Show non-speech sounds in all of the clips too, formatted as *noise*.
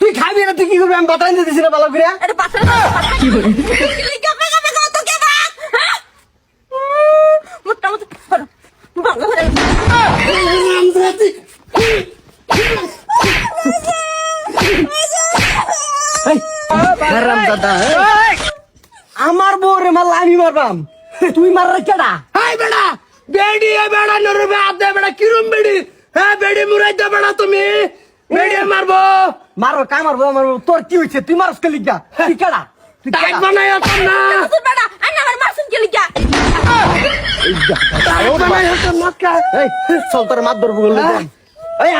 তুই খাবি না তুই কি করবি আমি বাতাই দিতেছি না ভালো করে কি করে কেলে কা আমার বউরে মারলা আমি মারবাম। তুই মারলে কেডা? হাই বেড়া বেডি এ বেড়া নরবে আদে বেড়া কিরম বেডি? হ্যাঁ বেডি মুরাই দে বেড়া তুমি। বেডি মারবো। মারো কাই মারবো মারবো তোর কি হয়েছে তুই মারস কে লিখা তুই কেডা? তুই টাইট? বানাই হতাম না। তুই বেটা আইনা আমার মাসুম কেলে কা টাইট বানাই হতাম না কা। এই চল তোর মাত ধরবো বললে এই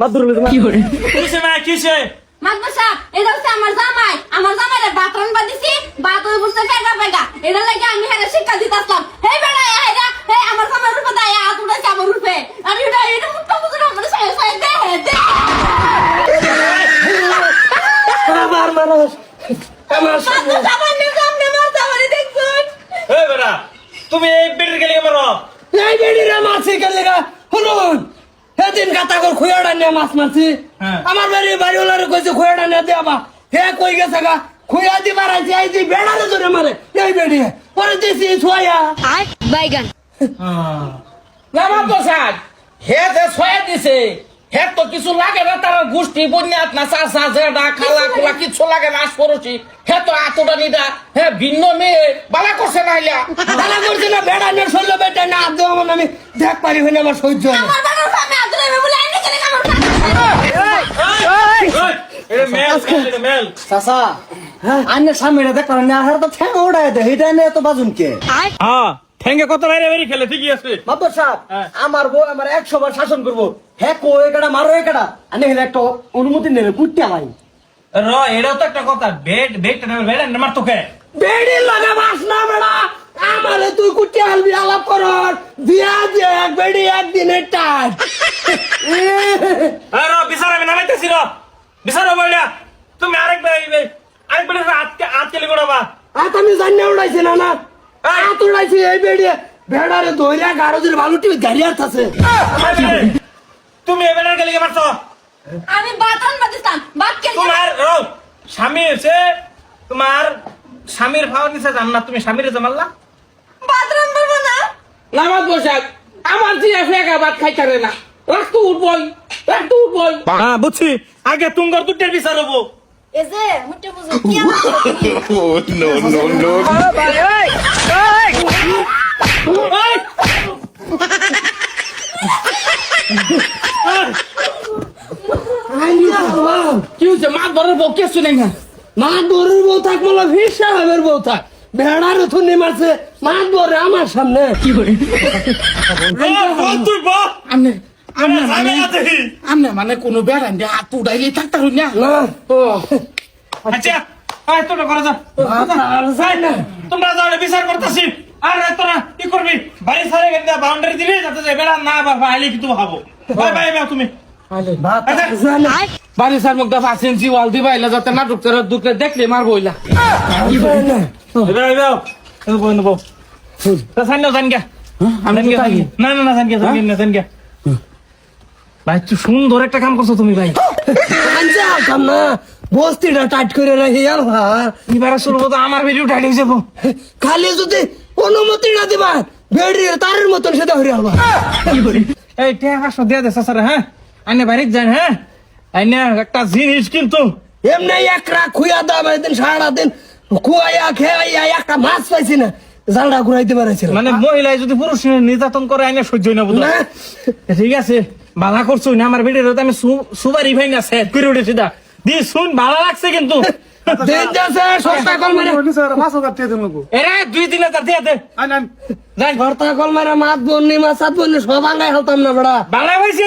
মাত ধরবো কি করে কিসে মা কিসে মাদবা সাহেব এটা হচ্ছে আমার জামাই। আমার জামাইরে ভাত রান্না দিছি ভাত ওই বুঝতে খাইবা পাইগা এটা লাগে আমি হেরে শিক্ষা দিতাম হে বেড়া হেরা হে আমার জামাই রূপে দায় হাত উঠাইছে আমার রূপে আর এটা এটা দে দে। আমার সামনে। মার জামাই এই বেটা তুমি এই বেটির গেলে মারো এই বেডি রে মারছি কে লাগা শুনুন। সেদিন কাতা কর খুয়াড়া নিয়ে মাছ মারছি। হ্যাঁ। আমার বাড়ি বাড়িওয়ালারে কইছে খুয়াড়া নিয়ে দে আবা হে কই গেছে গা? খুয়া দি মারাইছি এই দি বেড়ারে ধরে মারে এই বেডি পরে দিছি ছয়া। বাইগান। আমার প্রসাদ হে যে ছয়া দিছে হে তো কিছু লাগে না তার গোষ্ঠী বন্যাত না চাষা জেডা খালা খোলা কিছু লাগে না পড়ছি হে তো আতটা নিদা হে ভিন্ন মেয়ে বালা করছে না হইলা তালা করছি না বেড়া নিয়ে শৈল বেটা না আদৌ আমার আমি দেখ পারি হইলে আমার সহ্য হয় না। বলে চাচা আন্নের সামনে দেখ পারেন না আর তো ঠ্যাং ওড়ায় দে এটা নিয়ে এত বাজুন কে হ্যাঁ ঠেঙ্গে কত বাইরে বাইরে খেলে? ঠিকই আছে। মাতর সাহেব হ্যাঁ। আমার বউ আমার একশো বার শাসন করব। হ্যাঁ কো একাটা মারো একাটা আমি হেলে একটা অনুমতি নেবে কুটতে আমায়। র এটাও তো একটা কথা। বেড নেবে বেড মার তোকে। বেড়ি লাগা মাস না বেড়া। আমারে তুই কুটি আলবি আলাপ কর দিয়া যে এক বেড়ি একদিনের টাইট আর র বিচার আমি নামাইতেছি র। বিচার বইলা তুমি আরেক বে- আরেক বেড়ে আজকে আজকে লিখোড়া আত আমি জানি উড়াইছি না না। এই! দইরা গাড়ি আছে তুমি এ বেড়ার গেলে মারছো? আমি ভাত রান্না দিতাম কে তোমার ও স্বামী হচ্ছে তোমার স্বামীর ভাও নিচে জান না তুমি স্বামীর জামাল্লা না? নামাজ পোশাক আমার দিয়ে ফেকা ভাত খাইতারে না। রাখতো উঠবই রাখতো উঠবই। হ্যাঁ বুঝছি। আগে তুঙ্গর দুটের বিচার হব। এই যে মুটে বুঝো কি আমার কি হচ্ছে মাছ ধরার বউ কে শুনে না মা দরের বউ। থাক বলে ফির সাহেবের বউ থাক বেড়ারে থুনি মারছে মা দরে আমার সামনে কি করে তুই বল আমনে আমনে আমি মানে আমনে মানে কোনো বেড়ান দিয়ে হাত উঠাইলে থাকতে হই না ও আচ্ছা আয় তোমরা করে যা তোমরা যাও বিচার করতেছি আর তোরা কি করবি বাড়ি সারে গেলে বাউন্ডারি দিবি যাতে বেড়া না বা আইলে কিন্তু ভাবো বাই বাই বাই তুমি আচ্ছা বাড়ি সার মুখ দফা সেন্সি ওয়াল দিবা এলা যাতে দেখলে। না না না জান গা জান গা জান গা ভাই তুই সুন্দর একটা কাম করছ তুমি ভাই। আনছে আলতাম না। বস্তিটা টাইট করে রাখি আলহা এবারে শুরু তো আমার ভিডিও উঠাই দিয়ে যাব। খালি যদি অনুমতি না দিবা বেড়ি তারের মতন সেটা হরি আলবা এই টাকা পাঁচশো দিয়ে দে স্যার হ্যাঁ? আইনে বাড়িতে যান হ্যাঁ? আইনে একটা জিনিস কিন্তু। এমনি একরা খুয়া দাম একদিন সারা দিন খুয়াইয়া খেয়াইয়া একটা মাছ পাইছি না জালটা ঘুরাইতে পারেছিল মানে মহিলায় যদি পুরুষ নির্যাতন করে আইনে সহ্য না। ঠিক আছে। ভালো করছ না আমার ভিডিও আমি সুপার রিভাই ভাই না সেট করে উঠেছি দা। দি শুন ভালো লাগছে কিন্তু। দিন যাচ্ছে সস্তা কল মেরে এরে দুই তিন হাজার দিয়ে দে। যাই সস্তা কল মারে মাছ বন্নি মাছ সাত বন্নি সব আঙ্গাই হতাম না বেড়া। বাংলা হয়েছে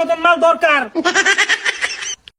মতন মাল দরকার। *laughs*